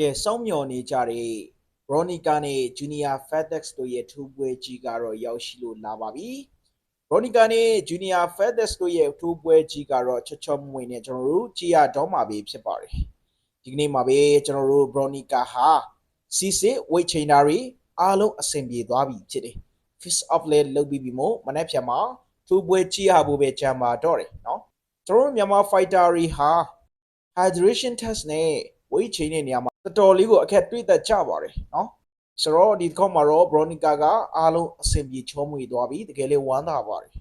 ရဲ့စောင့်မျှော်နေကြတဲ့ Ronica နဲ့ Junior FedEx တို့ရဲ့ထူးပွဲကြီးကတော့ရောက်ရှိလို့လာပါပြီ။ Ronica နဲ့ Junior FedEx တို့ရဲ့ထူးပွဲကြီးကတော့ချော့ချော့မွေ့နဲ့ကျွန်တော်တို့ကြည်ရတော့မှာပဲဖြစ်ပါတယ်။ဒီကနေ့မှာပဲကျွန်တော်တို့ Ronica ဟာစီစစ်ဝိတ်ချိန်တာတွေအားလုံးအဆင်ပြေသွားပြီဖြစ်တယ်။ Face off လဲလုပ်ပြီးပြီမို့မနေ့ဖြန်မှာထူးပွဲကြီးရဖို့ပဲကြံပါတော့တယ်နော်။ကျွန်တော်တို့မြန်မာ fighter တွေဟာ hydration test နဲ့ဝိတ်ချိန်တဲ့နေရာမှာ တော်တော်လေးကိုအခက်တွေ့တတ်ကြပါတယ်နော်ဆိုတော့ဒီတစ်ခေါက်မှာတော့ Bronica ကအားလုံးအဆင်ပြေချောမွေသွားပြီတကယ်လေးဝမ်းသာပါတယ်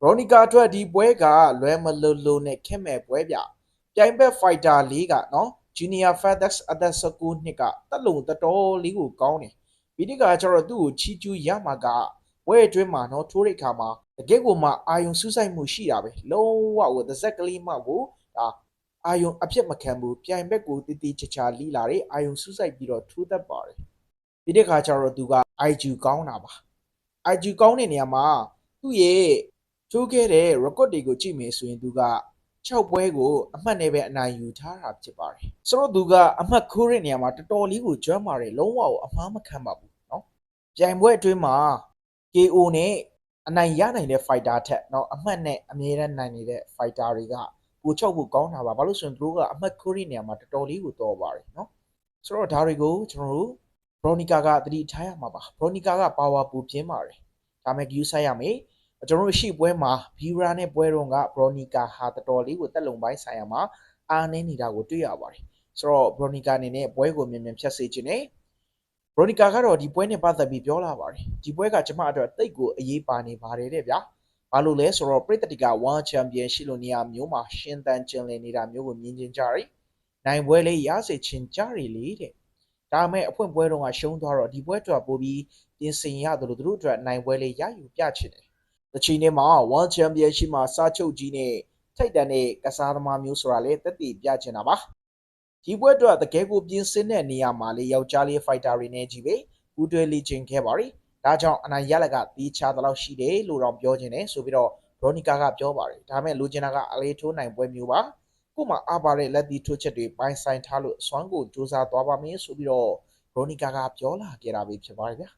Bronica အတွက်ဒီပွဲကလွဲမလွလွနဲ့ခင်မဲ့ပွဲပြပြိုင်ဘက် Fighter လေးကနော် Junior FedEx အသက်19နှစ်ကတက်လုံတတော်လေးကိုကောင်းတယ်ပြီးဒီကကျတော့သူ့ကိုချီးကျူးရမှာကဝဲအတွင်းမှာနော်ထိုးရိတ်ခါမှာတကယ့်ကိုမှအာယုံစူးစိုက်မှုရှိတာပဲလုံးဝကိုတစ်စက်ကလေးမှကိုဒါ အာယုံအဖြစ်မခံဘူးပြိုင်ဘက်ကိုတည်တည်ချာချာလီလာတယ်အာယုံစူးစိုက်ပြီးတော့ထိုးတတ်ပါတယ်ဒီတစ်ခါကျတော့သူက IQ ကောင်းတာပါ IQ ကောင်းတဲ့နေရာမှာသူ့ရဲ့ထိုးခဲ့တဲ့ record တွေကိုကြည့်မယ်ဆိုရင်သူက6ပွဲကိုအမှတ်နဲ့ပဲအနိုင်ယူထားတာဖြစ်ပါတယ်ဆိုတော့သူကအမှတ်ခိုးတဲ့နေရာမှာတော်တော်လေးကိုကျွမ်းပါတယ်လုံးဝကိုအမှားမခံပါဘူးเนาะပြိုင်ပွဲအတွင်းမှာ KO နဲ့အနိုင်ရနိုင်တဲ့ fighter ထက်เนาะအမှတ်နဲ့အမြဲတမ်းနိုင်နေတဲ့ fighter တွေက ကိုချုပ်ဖို့ကောင်းတာပါဘာလို့ဆိုရင်တို့ကအမှတ်ခိုးတဲ့နေရာမှာတော်တော်လေးကိုတော့ပါတယ်နော်ဆိုတော့ဒါတွေကိုကျွန်တော်တို့ Bronica ကတတိထားရမှာပါ Bronica က power ပိုပြင်းပါတယ်ဒါမဲ့ view ဆိုင်ရမယ်ကျွန်တော်တို့ရှိပွဲမှာ Vira နဲ့ပွဲတော်က Bronica ဟာတော်တော်လေးကိုတက်လုံပိုင်းဆိုင်ရမှာအားနည်းနေတာကိုတွေ့ရပါတယ်ဆိုတော့ Bronica အနေနဲ့ပွဲကိုမြင်မြင်ဖြတ်စေခြင်းနဲ့ Bronica ကတော့ဒီပွဲနဲ့ပတ်သက်ပြီးပြောလာပါတယ်ဒီပွဲကကျွန်မအတွက်တိတ်ကိုအရေးပါနေပါတယ်တဲ့ဗျာ ဘာလို့လဲဆိုတော့ပရိသတ်က World Champion ရှိလို့နေရာမျိုးမှာရှင်သန်ကျင်လည်နေတာမျိုးကိုမြင်ကျင်ကြတယ်နိုင်ပွဲလေးရစေချင်ကြရလေတဲ့ဒါမဲ့အဖွင့်ပွဲတုန်းကရှုံးသွားတော့ဒီပွဲအတွက်ပို့ပြီးပြင်ဆင်ရတယ်လို့သူတို့အတွက်နိုင်ပွဲလေးရယူပြချင်တယ်တချီနေမှာ World Championship မှာစာချုပ်ကြီးနဲ့ထိတ်တန်တဲ့ကစားသမားမျိုးဆိုတာလေတက်တည်ပြချင်တာပါဒီပွဲအတွက်တကယ်ကိုပြင်ဆင်တဲ့နေရာမှာလေယောက်ျားလေး fighter တွေနဲ့ကြီးပဲပူးတွဲလေ့ကျင့်ခဲ့ပါရီ ဒါကြောင့်အနိုင်ရလကတီးချသလောက်ရှိတယ်လို့တော့ပြောခြင်းတယ်ဆိုပြီးတော့ Veronica ကပြောပါတယ်ဒါမဲ့လူကျင်တာကအလေးထိုးနိုင်ပွဲမျိုးပါခုမှအားပါတဲ့လက်တီထိုးချက်တွေပိုင်ဆိုင်ထားလို့အစွမ်းကိုစူးစမ်းသွားပါမယ်ဆိုပြီးတော့ Veronica ကပြောလာခဲ့တာပဲဖြစ်ပါတယ်ဗျာ